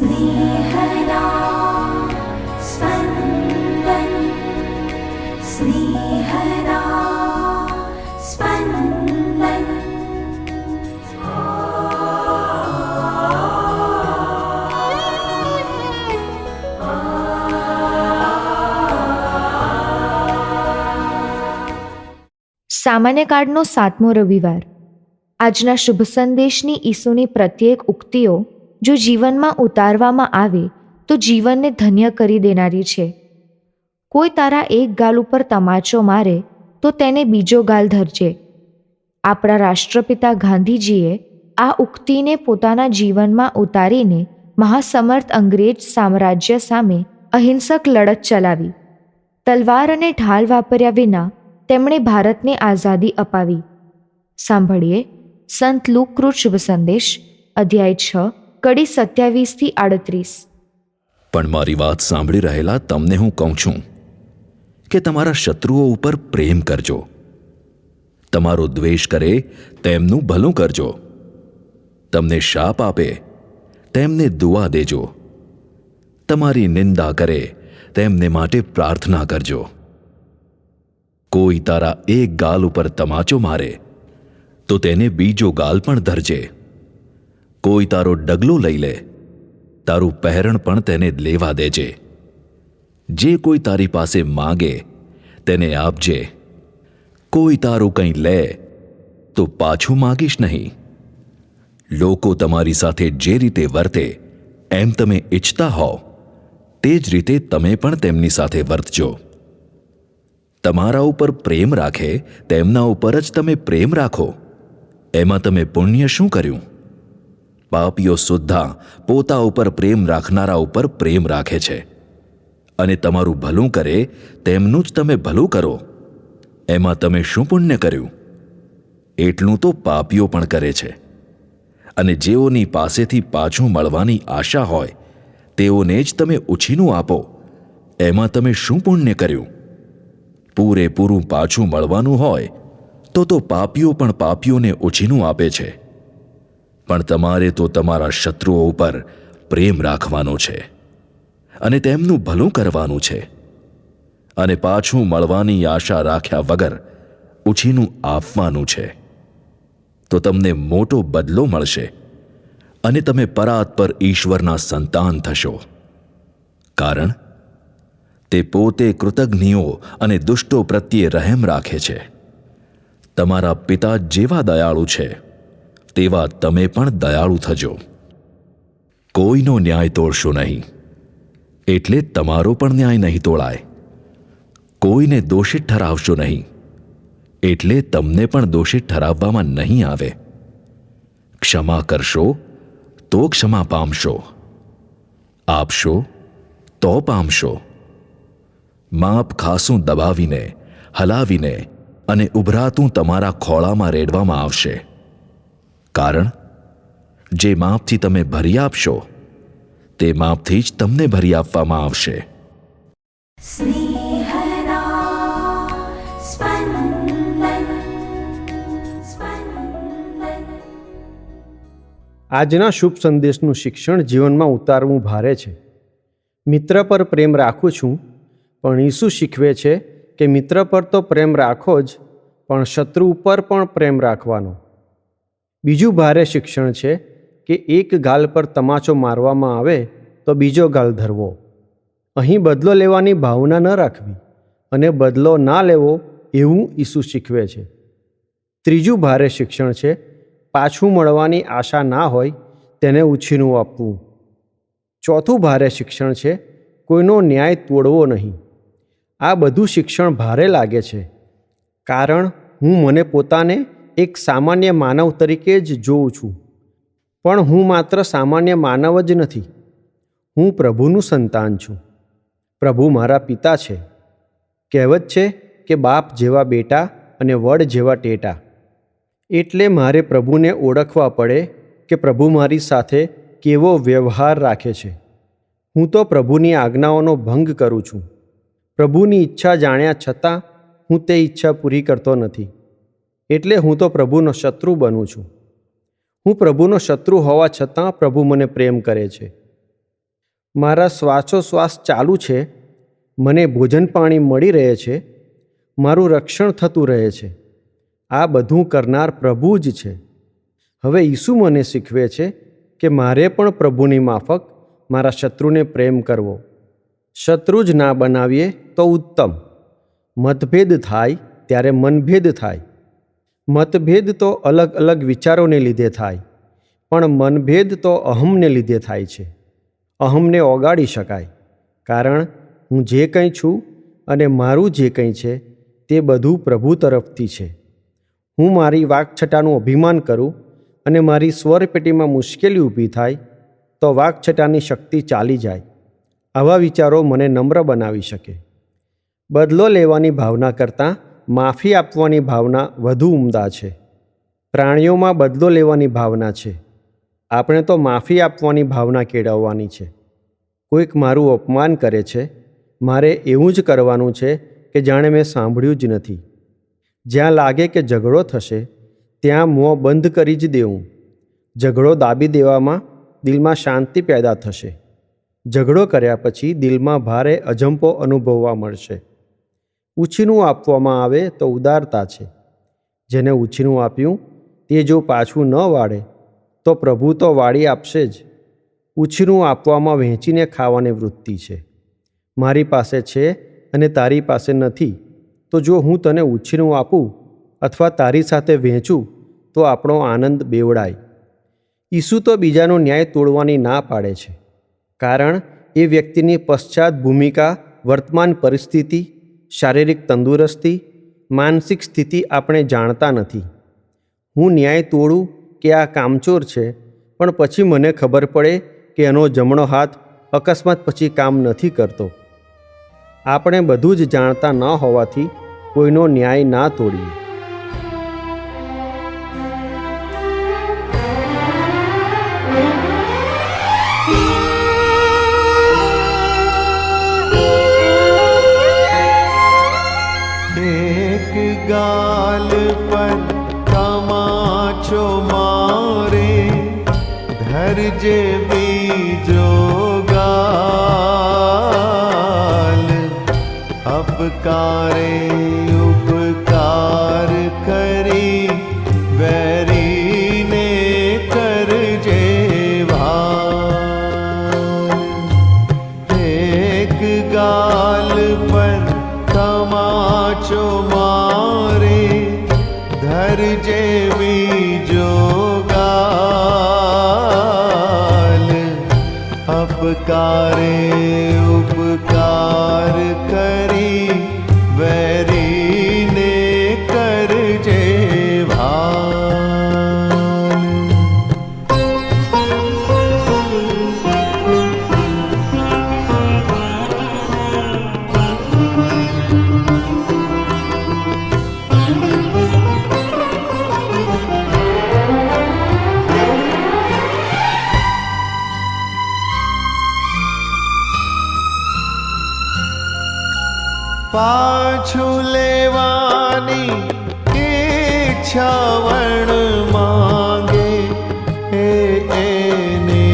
स्नेहदा स्पन्दन् स्नेहदा स्पन्दन् સામાન્ય કાળનો સાતમો રવિવાર આજના શુભ સંદેશની ઈસુની પ્રત્યેક ઉક્તિઓ જો જીવનમાં ઉતારવામાં આવે, તો જીવનને ધન્ય કરી દેનારી છે. કોઈ તારા એક ગાલ ઉપર તમાચો મારે, તો તેને બીજો ગાલ ધરજે. આપણા રાષ્ટ્રપિતા ગાંધીજીએ આ ઉક્તિને પોતાના જીવનમાં ઉતારીને મહાસમર્થ અંગ્રેજ સામ્રાજ્ય સામે અહિંસક લડત ચલાવી. તલવાર અને ઢાલ વાપર્યા વિના તેમણે ભારતને આઝાદી અપાવી. સાંભળીએ સંત લુકૃત સંદેશ, અધ્યાય છ. કડી સત્યાવીસથી આડત્રીસ. પણ મારી વાત સાંભળી રહેલા તમને હું કહું છું કે તમારા શત્રુઓ ઉપર પ્રેમ કરજો. તમારો દ્વેષ કરે, તેમનું ભલું કરજો. તમને શાપ આપે, તેમને દુઆ દેજો. તમારી નિંદા કરે, તેમને માટે પ્રાર્થના કરજો. કોઈ તારા એક ગાલ ઉપર તમાચો મારે, તો તેને બીજો ગાલ પણ ધરજે. કોઈ તારો ડગલો લઈ લે, તારું પહેરણ પણ તેને લેવા દેજે. જે કોઈ તારી પાસે માગે, તેને આપજે. કોઈ તારું કંઈ લે, તો પાછું માગીશ નહીં. લોકો તમારી સાથે જે રીતે વર્તે, એમ તમે ઈચ્છતા હો તે જ રીતે તમે પણ તેમની સાથે વર્તજો. તમારા ઉપર પ્રેમ રાખે, તેમના ઉપર જ તમે પ્રેમ રાખો. એમાં તમે પુણ્ય શું કર્યું? પાપીઓ સુદ્ધા પોતા ઉપર પ્રેમ રાખનારા ઉપર પ્રેમ રાખે છે. અને તમારું ભલું કરે તેમનું જ તમે ભલું કરો. એમાં તમે શું પુણ્ય કર્યું? એટલું તો પાપીઓ પણ કરે છે. અને જેઓની પાસેથી પાછું મળવાની આશા હોય, તેઓને જ તમે ઉછીનું આપો. એમાં તમે શું પુણ્ય કર્યું? પૂરેપૂરું પાછું મળવાનું હોય, તો તો પાપીઓ પણ પાપીઓને ઉછીનું આપે છે. પણ તમારે તો તમારા શત્રુઓ ઉપર પ્રેમ રાખવાનો છે અને તેમનું ભલું કરવાનું છે. અને પાછું મળવાની આશા રાખ્યા વગર ઉછીનું આપવાનું છે. તો તમને મોટો બદલો મળશે અને તમે પરાત પર ઈશ્વરના સંતાન થશો. કારણ તે પોતે કૃતજ્ઞીઓ અને દુષ્ટો પ્રત્યે રહેમ રાખે છે. તમારા પિતા જેવા દયાળુ છે. તેવા તમે પણ દયાળુ થજો. કોઈનો ન્યાય તોડશો નહીં. એટલે તમારો પણ ન્યાય નહીં તોળાય કોઈને દોષિત ઠરાવશો નહીં. એટલે તમને પણ દોષિત ઠરાવવામાં નહીં આવે. ક્ષમા કરશો તો ક્ષમા પામશો. આપશો તો પામશો. માપ ખાસું દબાવીને, હલાવીને અને ઉભરાતું તમારા ખોળામાં રેડવામાં આવશે. કારણ? જે માપથી તમે ભરી આપશો તે માપથી જ તમને ભરી આપવામાં આવશે. આજના શુભ સંદેશનું શિક્ષણ જીવનમાં ઉતારવું ભારે છે. મિત્ર પર પ્રેમ રાખું છું પણ ઈસુ શીખવે છે કે મિત્ર પર તો પ્રેમ રાખો જ પણ શત્રુ ઉપર પણ પ્રેમ રાખવાનો. બીજું ભારે શિક્ષણ છે કે એક ગાલ પર તમાચો મારવામાં આવે તો બીજો ગાલ ધરવો. અહીં બદલો લેવાની ભાવના ન રાખવી અને બદલો ના લેવો એવું ઈસુ શીખવે છે. ત્રીજું ભારે શિક્ષણ છે, પાછું મળવાની આશા ના હોય તેને ઉછીનું આપવું. ચોથું ભારે શિક્ષણ છે, કોઈનો ન્યાય તોડવો નહીં. આ બધું શિક્ષણ ભારે લાગે છે. કારણ હું મને પોતાને એક સામાન્ય માનવ તરીકે જ જોઉં છું. પણ હું માત્ર સામાન્ય માનવ જ નથી. હું પ્રભુનું સંતાન છું. પ્રભુ મારા પિતા છે. કહેવત છે કે બાપ જેવા બેટા અને વડ જેવા ટેટા. એટલે મારે પ્રભુને ઓળખવા પડે કે પ્રભુ મારી સાથે કેવો વ્યવહાર રાખે છે. હું તો પ્રભુની આજ્ઞાઓનો ભંગ કરું છું. પ્રભુની ઈચ્છા જાણ્યા છતાં હું તે ઈચ્છા પૂરી કરતો નથી. એટલે હું તો પ્રભુનો શત્રુ બનું છું. હું પ્રભુનો શત્રુ હોવા છતાં પ્રભુ મને પ્રેમ કરે છે. મારા શ્વાસોશ્વાસ ચાલુ છે, મને ભોજન પાણી મળી રહે છે, મારું રક્ષણ થતું રહે છે. આ બધું કરનાર પ્રભુ જ છે. હવે ઈસુ મને શીખવે છે કે મારે પણ પ્રભુની માફક, મારા શત્રુને પ્રેમ કરવો. શત્રુ જ ના બનાવીએ તો ઉત્તમ. મતભેદ થાય ત્યારે મનભેદ થાય. મતભેદ તો અલગ અલગ વિચારોને લીધે થાય, પણ મનભેદ તો અહમને લીધે થાય છે. અહમને ઓગાળી શકાય, કારણ હું જે કંઈ છું અને મારું જે કંઈ છે તે બધું પ્રભુ તરફથી છે. હું મારી વાકછટાનું અભિમાન કરું અને મારી સ્વરપેટીમાં મુશ્કેલી ઊભી થાય, તો વાકછટાની શક્તિ ચાલી જાય. આવા વિચારો મને નમ્ર બનાવી શકે. બદલો લેવાની ભાવના કરતાં માફી આપવાની ભાવના વધુ ઉમદા છે. પ્રાણીઓમાં બદલો લેવાની ભાવના છે. આપણે તો માફી આપવાની ભાવના કેળવવાની છે. કોઈક મારું અપમાન કરે છે. મારે એવું જ કરવાનું છે કે જાણે મેં સાંભળ્યું જ નથી. જ્યાં લાગે કે ઝઘડો થશે, ત્યાં મોં બંધ કરી જ દેવું. ઝઘડો દાબી દેવામાં દિલમાં શાંતિ પેદા થશે. ઝઘડો કર્યા પછી દિલમાં ભારે અજંપો અનુભવવા મળશે. ઉછીનું આપવામાં આવે તો ઉદારતા છે. જેને ઉછીનું આપ્યું તે જો પાછું ન વાળે, તો પ્રભુ તો વાળી આપશે જ. ઉછીનું આપવામાં વહેંચીને ખાવાની વૃત્તિ છે. મારી પાસે છે અને તારી પાસે નથી, તો જો હું તને ઉછીનું આપું અથવા તારી સાથે વહેંચું, તો આપણો આનંદ બેવડાય. ઈસુ તો બીજાનો ન્યાય તોડવાની ના પાડે છે. કારણ એ વ્યક્તિની પશ્ચાત ભૂમિકા, વર્તમાન પરિસ્થિતિ શારીરિક તંદુરસ્તી, માનસિક સ્થિતિ આપણે જાણતા નથી. હું ન્યાય તોડું કે આ કામચોર છે, પણ પછી મને ખબર પડે કે એનો જમણો હાથ અકસ્માત પછી કામ નથી કરતો. આપણે બધું જ જાણતા ન હોવાથી કોઈનો ન્યાય ના તોડીએ. ધરજે બીજો ગાલ અપકારે અપકારે પાછું લેવાની ઈચ્છા માગે માંગે હે એને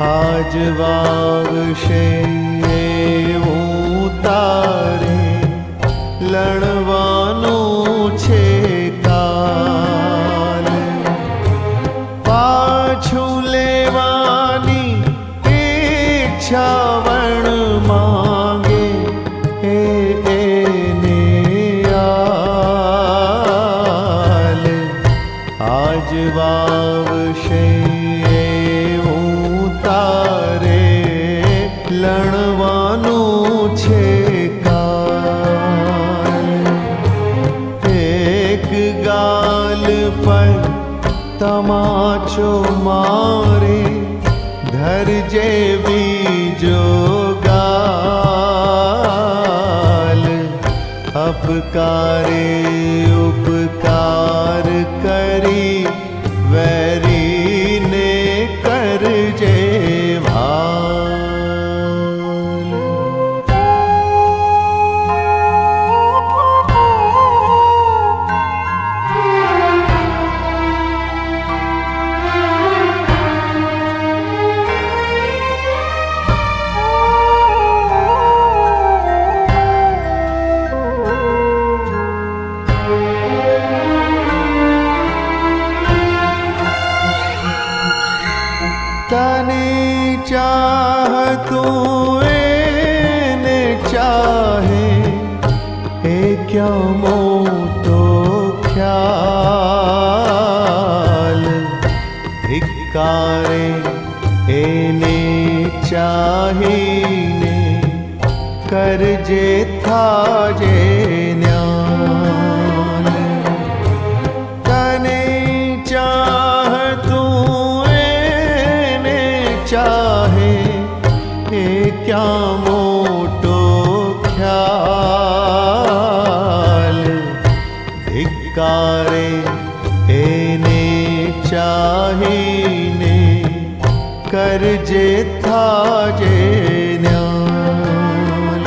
આજ વાવશે આજ વાવશે હું તારે લણવાનું છે એક ગાલ પર તમાચો મારે ધરજે બીજો ગાલ અપકારે ઉપકાર ધિક્કારે એને ચાહીને કરજે થાજે ન્યાલ તને ચાહતું એને ચાહે એ ક્યાં મોટો ખ્યાલ ધિક્કારે કરજે થાજે ન્યાલ.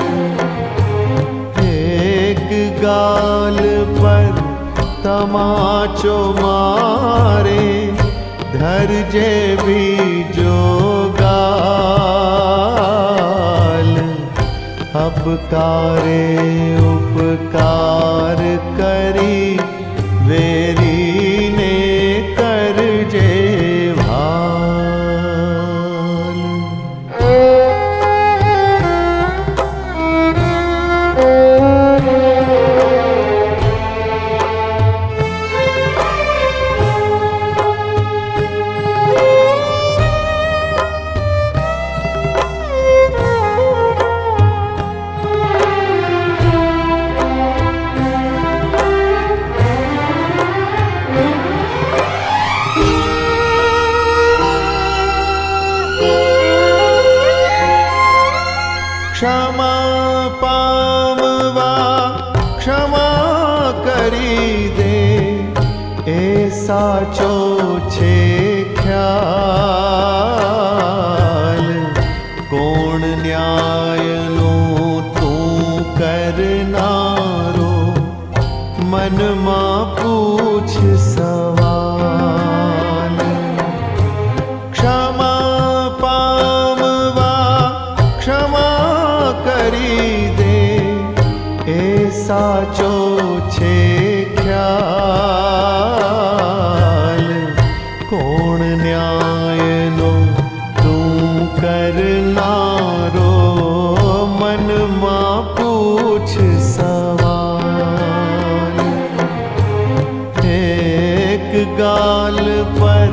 એક ગાલ પર તમાચો મારે ધરજે બીજો ગાલ અપકારે. સાચો છે ખ્યાલ. કોણ ન્યાયનો તું કરનારો? મનમાં પૂછ સવાલ. ક્ષમા પામવા, ક્ષમા કરી દે. એ સાચો છે ખ્યાલ. ગાલ પર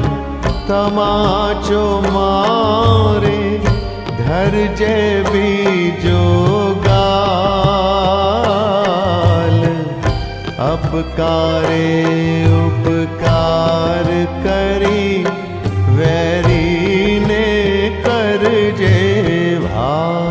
તમાચો મારે ધરજે બીજો ગાલ અપકારે ઉપકાર કરી વેરીને કરજે ભા